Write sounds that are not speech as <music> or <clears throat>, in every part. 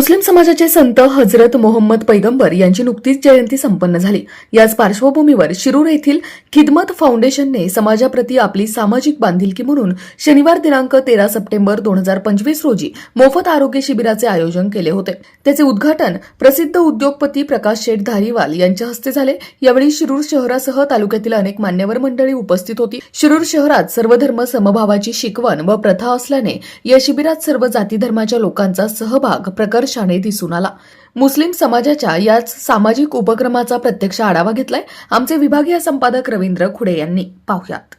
मुस्लिम समाजाचे संत हजरत मोहम्मद पैगंबर यांची नुकतीच जयंती संपन्न झाली. याच पार्श्वभूमीवर शिरूर येथील खिदमत फाउंडेशनने समाजाप्रती आपली सामाजिक बांधिलकी म्हणून शनिवार दिनांक तेरा सप्टेंबर दोन हजार पंचवीस रोजी मोफत आरोग्य शिबिराचे आयोजन केले होते. त्याचे उद्घाटन प्रसिद्ध उद्योगपती प्रकाश शेठ धारीवाल यांच्या हस्ते झाले. यावेळी शिरूर शहरासह तालुक्यातील अनेक मान्यवर मंडळी उपस्थित होती. शिरूर शहरात सर्वधर्म समभावाची शिकवण व प्रथा असल्याने या शिबिरात सर्व जाती धर्माच्या लोकांचा सहभाग प्रकर्ष प्रकर्षाने दिसून आला. मुस्लिम समाजाच्या याच सामाजिक उपक्रमाचा प्रत्यक्ष आढावा घेतलाय. आमचे विभागीय संपादक रवींद्र खुडे यांनी. पाहुयात.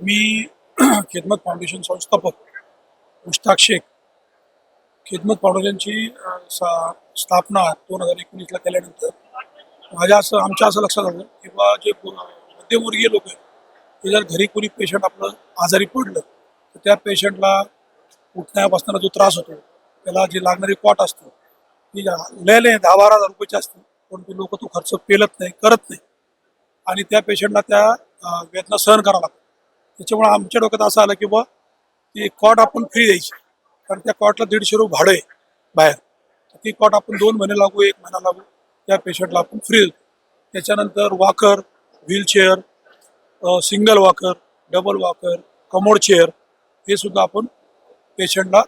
मी <clears throat> खिदमत फाउंडेशन संस्थापक मुश्ताक शेख खिदमत फाउंडेशनची स्थापना दोन हजार एकोणीसला केल्यानंतर माझ्या असं आमच्या असं लक्षात आलं किंवा जे मध्यमवर्गीय लोक आहेत ते जर घरी कोणी पेशंट आपलं आजारी पडलं तर त्या पेशंटला उठण्यापासून जो त्रास होतो त्याला जी लागणारी कॉट असतो ती लय लय दहा बारा हजार रुपयाची असते. परंतु लोक तो खर्च पेलत नाही करत नाही. आणि त्या पेशंटला त्या वेदना सहन करावं लागतं. त्याच्यामुळे आमच्या डोक्यात असं आलं की बा ती कॉट आपण फ्री द्यायची. कारण त्या कॉटला दीडशे रुपये भाडं आहे बाहेर. तर ती कॉट आपण दोन महिने लागू एक महिना लागू त्या पेशंटला आपण फ्री देतो त्याच्यानंतर walker wheelchair single walker double walker commode chair हे सुद्धा आपण पेशंटला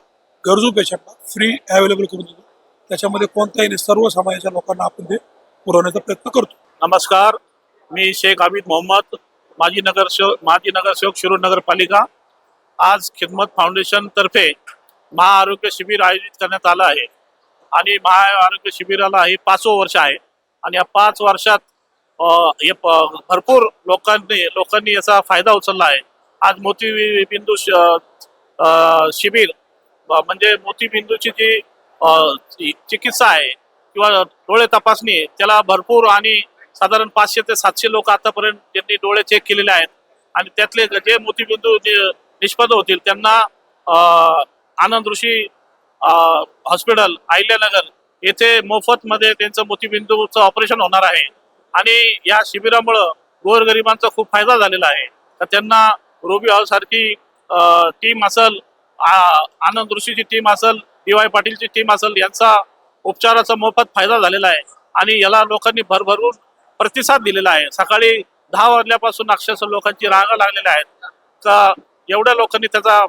गरजू पेशंटला फ्री अवेलेबल करून देतो. त्याच्यामध्ये कोणत्याही सर्व समाजाच्या लोकांना आपण ते पुरवण्याचा प्रयत्न करतो. नमस्कार. मी शेख आबिद मोहम्मद माजी नगरसेवक माजी नगरसेवक शिरूर नगरपालिका. आज खिदमत फाउंडेशन तर्फे महाआरोग्य शिबिर आयोजित करण्यात आलं आहे. आणि महाआरोग्य शिबिराला हे पाचवं वर्ष आहे. आणि या पाच वर्षात हे भरपूर लोकांनी लोकांनी याचा फायदा उचलला आहे. आज मोतीबिंदू श- शिबिर म्हणजे मोतीबिंदूची जी चिकित्सा आहे किंवा डोळे तपासणी त्याला भरपूर आणि साधारण पाचशे ते सातशे लोक आतापर्यंत त्यांनी डोळे चेक केलेले आहेत आणि त्यातले जे मोतीबिंदू जे होतील त्यांना आनंद ऋषी हॉस्पिटल अहिल्यानगर येथे मोफत मध्ये त्यांचं मोतीबिंदूचं ऑपरेशन होणार आहे. आणि या शिबिरामुळं गोरगरिबांचा खूप फायदा झालेला आहे. तर त्यांना रोबी हॉल सारखी टीम असल आनंद ऋषीची टीम असल डी वाय पाटीलची टीम असेल यांचा उपचाराचा मोफत फायदा झालेला आहे. आणि याला लोकांनी भरभरून प्रतिसाद दिलेला आहे. सकाळी दहा वाजल्यापासून अक्षरशः लोकांची रांगा लागलेल्या आहेत. का एवढ्या लोकांनी त्याचा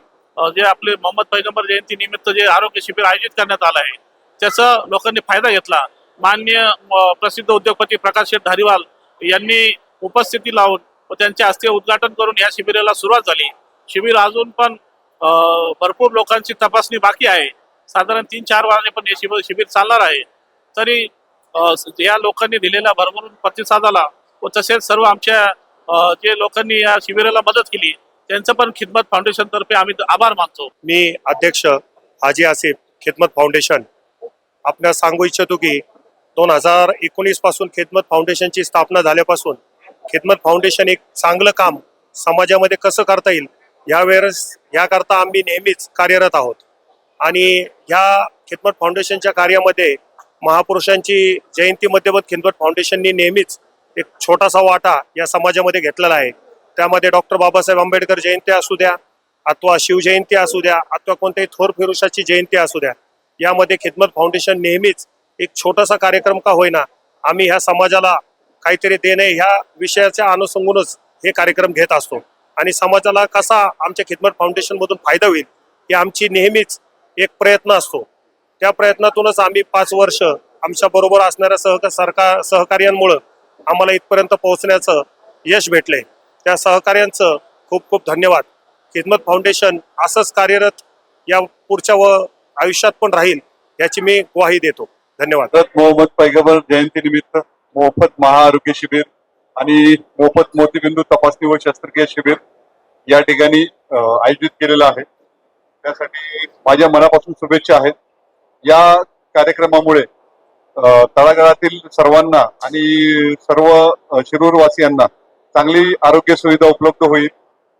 जे आपले मोहम्मद पैगंबर जयंती निमित्त जे आरोग्य शिबिर आयोजित करण्यात आलं आहे त्याचा लोकांनी फायदा घेतला. मान्य प्रसिद्ध उद्योगपती प्रकाश शेठ धारीवाल यांनी उपस्थिती लावून व त्यांच्या हस्ते उद्घाटन करून या शिबिराला सुरुवात झाली. शिबिर अजून पण भरपूर लोकांची तपासणी बाकी आहे. साधारण तीन चार वाजे पण हे शिबिर शिबिर चालणार आहे. तरी या लोकांनी दिलेला भरभरून प्रतिसादाला व तसेच सर्व आमच्या जे लोकांनी या शिबिराला मदत केली त्यांचं पण खिदमत फाउंडेशन तर्फे आम्ही आभार मानतो. मी अध्यक्ष हाजी आसिफ खिदमत फाउंडेशन आपण सांगू इच्छितो की दोन हजार एकोणीसपासून खिदमत फाउंडेशनची स्थापना झाल्यापासून खिदमत फाउंडेशन एक चांगलं काम समाजामध्ये कसं करता येईल यावेळेस याकरता आम्ही नेहमीच कार्यरत आहोत. आणि ह्या खिदमत फाउंडेशनच्या कार्यामध्ये महापुरुषांची जयंती मध्यमत खिदमत फाउंडेशननी नेहमीच एक छोटासा वाटा या समाजामध्ये घेतलेला आहे. त्यामध्ये डॉक्टर बाबासाहेब आंबेडकर जयंती असू द्या अथवा शिवजयंती असू द्या अथवा कोणत्याही थोर फिरुषाची जयंती असू द्या यामध्ये खिदमत फाउंडेशन नेहमीच एक छोटासा कार्यक्रम का होईना आम्ही ह्या समाजाला काहीतरी देणे ह्या विषयाच्या अनुषंगूनच हे कार्यक्रम घेत असतो. आणि समाजाला कसा आमच्या खिदमत फाउंडेशनमधून फायदा होईल हे आमची नेहमीच एक प्रयत्न असतो. त्या प्रयत्नातूनच आम्ही पाच वर्ष आमच्या बरोबर असणाऱ्या सहक सरकार सहकार्यांमुळं आम्हाला इथपर्यंत पोहोचण्याचं यश भेटले. त्या सहकार्यांचं खूप खूप धन्यवाद. खिदमत फाउंडेशन असंच कार्यरत या पुढच्या व आयुष्यात पण राहील याची मी ग्वाही देतो. धन्यवाद. मोहम्मद पैगंबर जयंती निमित्त मोफत महाआरोग्य शिबिर आणि मोफत मोतीबिंदू तपासणी व शस्त्रक्रिया शिबिर या ठिकाणी आयोजित केलेलं आहे. त्यासाठी माझ्या मनापासून शुभेच्छा आहेत. या कार्यक्रमामुळे तळागाळातील सर्वांना आणि सर्व शिरूरवासियांना चांगली आरोग्य सुविधा उपलब्ध होईल.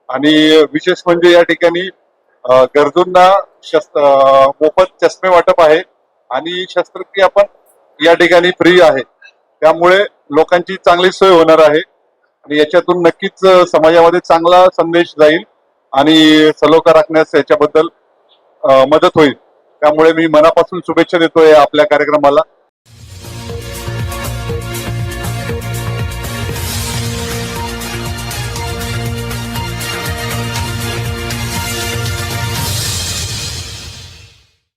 आणि विशेष म्हणजे या ठिकाणी गरजूंना शस्त्र मोफत चष्मे वाटप आहे आणि शस्त्रक्रिया पण या ठिकाणी फ्री आहे. त्यामुळे लोकांची चांगली सोय होणार आहे. आणि याच्यातून नक्कीच समाजामध्ये चांगला संदेश जाईल आणि सलोखा राखण्यास याच्याबद्दल मदत होईल. त्यामुळे मी मनापासून शुभेच्छा देतोय आपल्या कार्यक्रमाला.